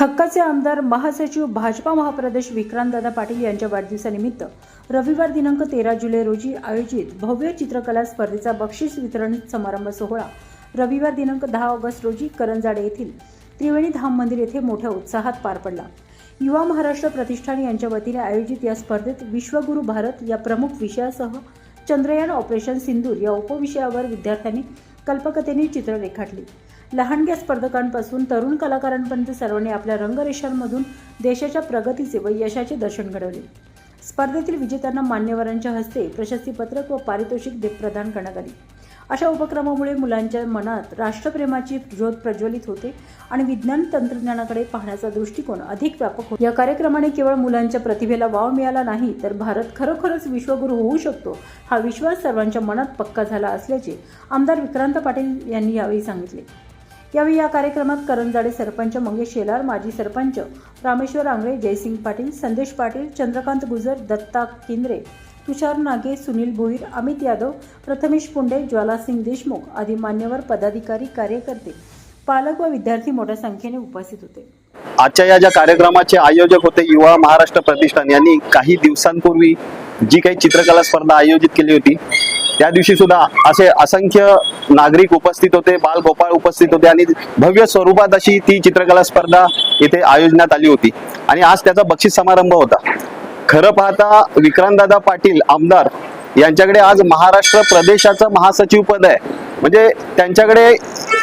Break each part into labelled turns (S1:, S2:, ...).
S1: हक्काचे आमदार महासचिव भाजपा महाप्रदेश विक्रांतदादा पाटील यांच्या वाढदिवसानिमित्त रविवार दिनांक तेरा जुलै रोजी आयोजित भव्य चित्रकला स्पर्धेचा बक्षीस वितरण समारंभ सोहळा रविवार दिनांक दहा ऑगस्ट रोजी करंजाडे येथील त्रिवेणी धाम मंदिर येथे मोठ्या उत्साहात पार पडला. युवा महाराष्ट्र प्रतिष्ठान यांच्या वतीने आयोजित या स्पर्धेत विश्वगुरू भारत या प्रमुख विषयासह चंद्रयान ऑपरेशन सिंदूर या उपविषयावर विद्यार्थ्यांनी कल्पकतेने चित्र रेखाटली. लहानग्या स्पर्धकांपासून तरुण कलाकारांपर्यंत सर्वांनी आपल्या रंगरेषांमधून देशाच्या प्रगतीचे व यशाचे दर्शन घडवले. स्पर्धेतील विजेत्यांना मान्यवरांच्या हस्ते प्रशस्तीपत्रक व पारितोषिक दे- प्रदान करण्यात आली. अशा उपक्रमामुळे मुलांच्या मनात राष्ट्रप्रेमाची ज्योत प्रज्वलित होते आणि विज्ञान तंत्रज्ञानाकडे पाहण्याचा दृष्टिकोन अधिक व्यापक होतो. या कार्यक्रमाने केवळ मुलांच्या प्रतिभेला वाव मिळाला नाही तर भारत खरोखरच विश्वगुरू होऊ शकतो हा विश्वास सर्वांच्या मनात पक्का झाला असल्याचे आमदार विक्रांत पाटील यांनी यावेळी सांगितले. यावेळी या कार्यक्रमात करंजाडे सरपंच मंगेश शेलार माजी सरपंच रामेश्वर आंगळे जयसिंग पाटील संदेश पाटील चंद्रकांत गुजर दत्ता केंद्रे तुषार नागे सुनील भोईर अमित यादव प्रथमेश पुंडे ज्वालासिंग देशमुख आदी मान्यवर पदाधिकारी कार्यकर्ते पालक व विद्यार्थी मोठ्या संख्येने उपस्थित होते.
S2: आजच्या या ज्या कार्यक्रमाचे आयोजक होते युवा महाराष्ट्र प्रतिष्ठान यांनी काही दिवसांपूर्वी जी काही चित्रकला स्पर्धा आयोजित केली होती त्या दिवशी सुद्धा असे असंख्य नागरिक उपस्थित होते बाल गोपाळ उपस्थित होते आणि भव्य स्वरूपात अशी ती चित्रकला स्पर्धा इथे आयोजण्यात आली होती. आणि आज त्याचा बक्षीस समारंभ होता. खरं पाहता विक्रांतदादा पाटील आमदार यांच्याकडे आज महाराष्ट्र प्रदेशाचं महासचिव पद आहे. म्हणजे त्यांच्याकडे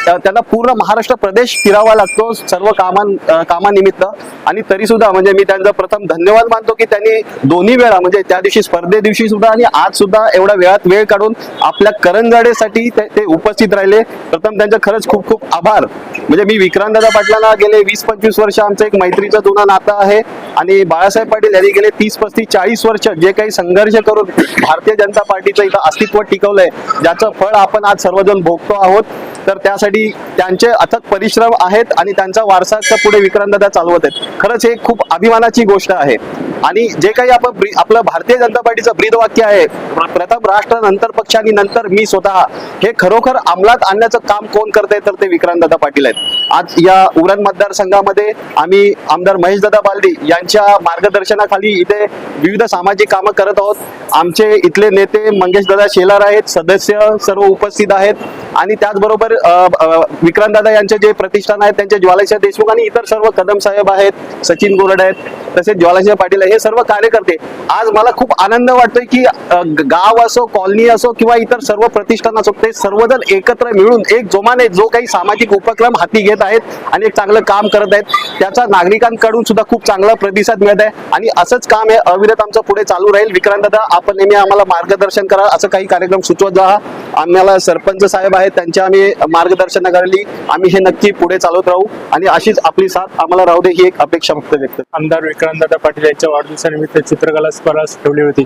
S2: त्यांना पूर्ण महाराष्ट्र प्रदेश फिरावा लागतो सर्व कामां कामानिमित्त. आणि तरी सुद्धा म्हणजे मी त्यांचा प्रथम धन्यवाद मानतो की त्यांनी दोन्ही वेळा म्हणजे त्या दिवशी स्पर्धे दिवशी सुद्धा आणि आज सुद्धा एवढ्या वेळात वेळ काढून आपल्या करंजाडेसाठी ते ते उपस्थित राहिले. प्रथम त्यांचं खरंच खूप खूप आभार. म्हणजे मी विक्रांतदादा पाटलांना गेले वीस पंचवीस वर्ष आमचं एक मैत्रीचं जुनं नातं आहे. आणि बाळासाहेब पाटील यांनी गेले तीस पस्तीस चाळीस वर्ष जे काही संघर्ष करून भारतीय जनता पार्टीचं इथं अस्तित्व टिकवलंय ज्याचं फळ आपण आज सर्व अजून भोगतो आहोत. तर त्यासाठी त्यांचे अथक परिश्रम आहेत आणि त्यांचा वारसा पुढे विक्रांतदादा चालवत आहेत. खरंच हे खूप अभिमानाची गोष्ट आहे. आणि जे काही आपण ब्री- आपलं भारतीय जनता पार्टीचं ब्रीद वाक्य आहे प्रथम राष्ट्र नंतर पक्ष आणि नंतर मी स्वतः हे खरोखर अंमलात आणण्याचं काम कोण करते तर ते विक्रांतदादा पाटील आहेत. आज या उरण मतदारसंघामध्ये आम्ही आमदार महेशदादा बालदी यांच्या मार्गदर्शनाखाली इथे विविध सामाजिक कामं करत आहोत. आमचे इथले नेते मंगेशदादा शेलार आहेत सदस्य सर्व उपस्थित आहेत. आणि त्याचबरोबर विक्रांतदादा यांचे जे प्रतिष्ठान आहेत त्यांचे ज्वालाशय देशमुख आणि इतर सर्व कदम साहेब आहेत सचिन गोरड आहेत तसेच ज्वालाशय पाटील आहे, हे सर्व कार्यकर्ते. आज मला खूप आनंद वाटतोय की गाव असो कॉलनी असो किंवा इतर सर्व प्रतिष्ठान असो ते सर्वजण एकत्र मिळून एक जोमाने जो काही सामाजिक उपक्रम हाती घेत आहेत आणि एक चांगलं काम करत आहेत त्याचा नागरिकांकडून सुद्धा खूप चांगला प्रतिसाद मिळत आहे. आणि असंच काम हे अविरत आमचं पुढे चालू राहील. विक्रांतदा आपण नेहमी आम्हाला मार्गदर्शन करा असं काही कार्यक्रम सुचवत जा. आम्हाला सरपंच साहेब आहेत त्यांच्या आम्ही मार्गदर्शनाखाली आम्ही हे नक्की पुढे चालवत राहू. आणि अशीच आपली साथ आम्हाला राहू दे ही एक अपेक्षा फक्त व्यक्त
S3: आमदार विक्रांतदादा पाटील यांच्या वाढदिवसानिमित्त चित्रकला स्पर्धा ठेवली होती.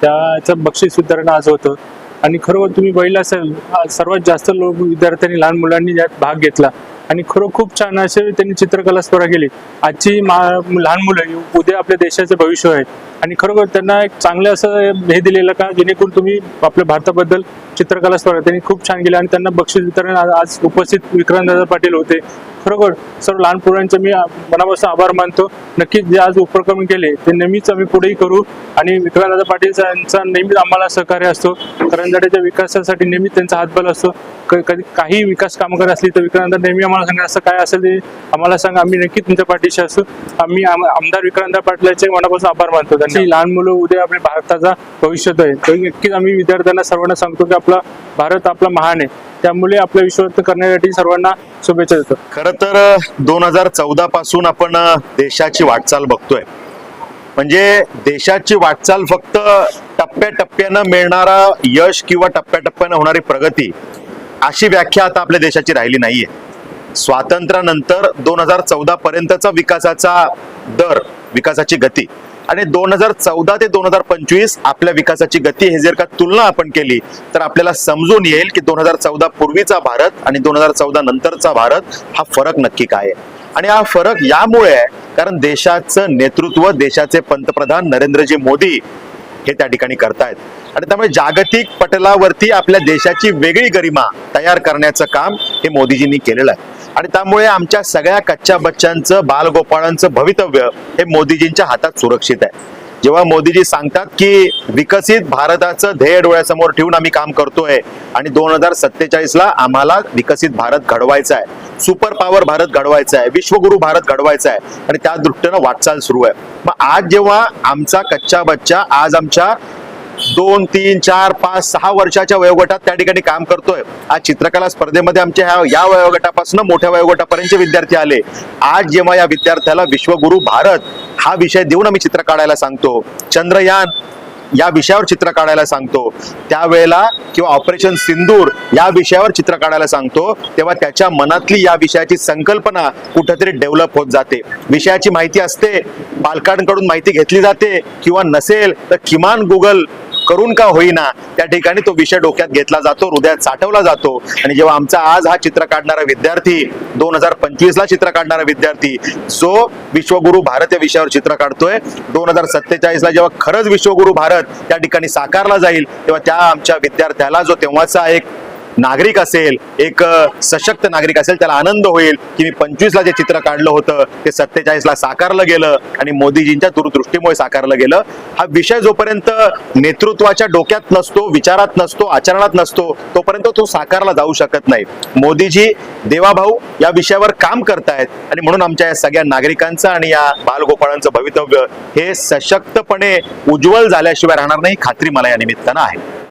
S3: त्याचं बक्षीस वितरण आज होतं. आणि खरोखर तुम्ही बघितलं असेल सर्वात जास्त लोक विद्यार्थ्यांनी लहान मुलांनी यात भाग घेतला. आणि खरं खूप छान असे त्यांनी चित्रकला स्पर्धा केली. आजची मा लहान मुलं उद्या आपल्या देशाचं भविष्य आहे. आणि खरोखर त्यांना एक चांगलं असं हे दिलेलं का जेणेकरून तुम्ही आपल्या भारताबद्दल चित्रकला स्पर्धा त्यांनी खूप छान केली आणि त्यांना बक्षीस वितरण आज- आज उपस्थित विक्रांतदादा पाटील होते. खरोखर सर्व लहान पोरांचे मी मनापासून आभार मानतो. नक्कीच जे आज उपक्रम केले ते नेहमीच आम्ही पुढेही करू आणि विक्रांतदादा पाटील यांचा नेहमीच आम्हाला सहकार्य असतो. करंजाड्याच्या विकासासाठी नेहमीच त्यांचा हातबल असतो. क- कधी काही विकास कामं करत असली तर विक्रांत नेहमी आम्हाला सांगा असं काय असेल ते आम्हाला सांगा. आम्ही नक्की तुमच्या पाठीशी असू. आम्ही आम- आमदार विक्रांत पाटलाचे मनापासून आभार मानतो. त्यांनी लहान मुलं उद्या आपल्या भारताचा भविष्यत आहे तर नक्कीच आम्ही विद्यार्थ्यांना सर्वांना सांगतो की आपला भारत आपला महान आहे. त्यामुळे आपलं विश्वस्त करण्यासाठी सर्वांना शुभेच्छा देतो.
S4: खर तर दोन हजार चौदा पासून आपण देशाची वाटचाल बघतोय. म्हणजे देशाची वाटचाल फक्त टप्प्याटप्प्यानं मिळणारा यश किंवा टप्प्याटप्प्यानं होणारी प्रगती अशी व्याख्या आता आपल्या देशाची राहिली नाहीये. स्वातंत्र्यानंतर दोन हजार चौदा पर्यंतचा विकासाचा दर विकासाची गती. आणि दोन हजार चौदा ते दोन हजार पंचवीस आपल्या विकासाची गती हे जर का तुलना आपण केली तर आपल्याला समजून येईल की दोन हजार चौदा पूर्वीचा भारत आणि दोन हजार चौदा नंतरचा भारत हा फरक नक्की काय आहे. आणि हा फरक यामुळे आहे कारण देशाचं नेतृत्व देशाचे पंतप्रधान नरेंद्रजी मोदी हे त्या ठिकाणी करतायत. आणि त्यामुळे जागतिक पटलावरती आपल्या देशाची वेगळी गरिमा तयार करण्याचं काम हे मोदीजींनी केलेलं आहे. आणि त्यामुळे आमच्या सगळ्या कच्च्या बच्चांचं बालगोपाळांचं भवितव्य हे मोदीजींच्या हातात सुरक्षित आहे. जेव्हा मोदीजी सांगतात की विकसित भारताचं ध्येय डोळ्यासमोर ठेवून आम्ही काम करतोय आणि दोन हजार सत्तेचाळीस ला आम्हाला विकसित भारत घडवायचा आहे सुपर पॉवर भारत घडवायचा आहे विश्वगुरु भारत घडवायचा आहे आणि त्या दृष्टीनं वाटचाल सुरू आहे. मग आज जेव्हा आमचा कच्चा बच्चा आज आमच्या दोन तीन चार पाच सहा वर्षाच्या वयोगटात त्या ठिकाणी काम करतोय. आज चित्रकला स्पर्धेमध्ये आमच्या ह्या या वयोगटापासून मोठ्या वयोगटापर्यंतचे विद्यार्थी आले. आज जेव्हा या विद्यार्थ्याला विश्वगुरु भारत हा विषय देऊन आम्ही चित्र काढायला सांगतो चंद्रयान या विषयावर चित्र काढायला सांगतो त्यावेळेला किंवा ऑपरेशन सिंदूर या विषयावर चित्र काढायला सांगतो तेव्हा त्याच्या मनातली या विषयाची संकल्पना कुठेतरी डेव्हलप होत जाते. विषयाची माहिती असते पालकांकडून माहिती घेतली जाते किंवा नसेल तर किमान गुगल करून का होईना त्या ठिकाणी तो विषय डोक्यात घेतला जातो हृदयात साठवला जातो. आणि जेव्हा आमचा आज हा चित्र काढणारा विद्यार्थी दोन हजार पंचवीस ला चित्र काढणारा विद्यार्थी जो विश्वगुरु भारत या विषयावर चित्र काढतोय दोन हजार सत्तेचाळीस ला जेव्हा खरंच विश्वगुरु भारत त्या ठिकाणी साकारला जाईल तेव्हा त्या आमच्या विद्यार्थ्याला जो तेव्हाचा एक नागरिक असेल एक सशक्त नागरिक असेल त्याला आनंद होईल की मी पंचवीसला जे चित्र काढलं होतं ते सत्तेचाळीस ला साकारलं गेलं आणि मोदीजींच्या दूरदृष्टीमुळे साकारलं गेलं. हा विषय जोपर्यंत नेतृत्वाच्या डोक्यात नसतो विचारात नसतो आचरणात नसतो तोपर्यंत तो साकारला जाऊ शकत नाही. मोदीजी देवाभाऊ या विषयावर काम करतायत आणि म्हणून आमच्या या सगळ्या नागरिकांचं आणि या बालगोपाळांचं भवितव्य हे सशक्तपणे उज्ज्वल झाल्याशिवाय राहणार नाही खात्री मला या निमित्तानं आहे.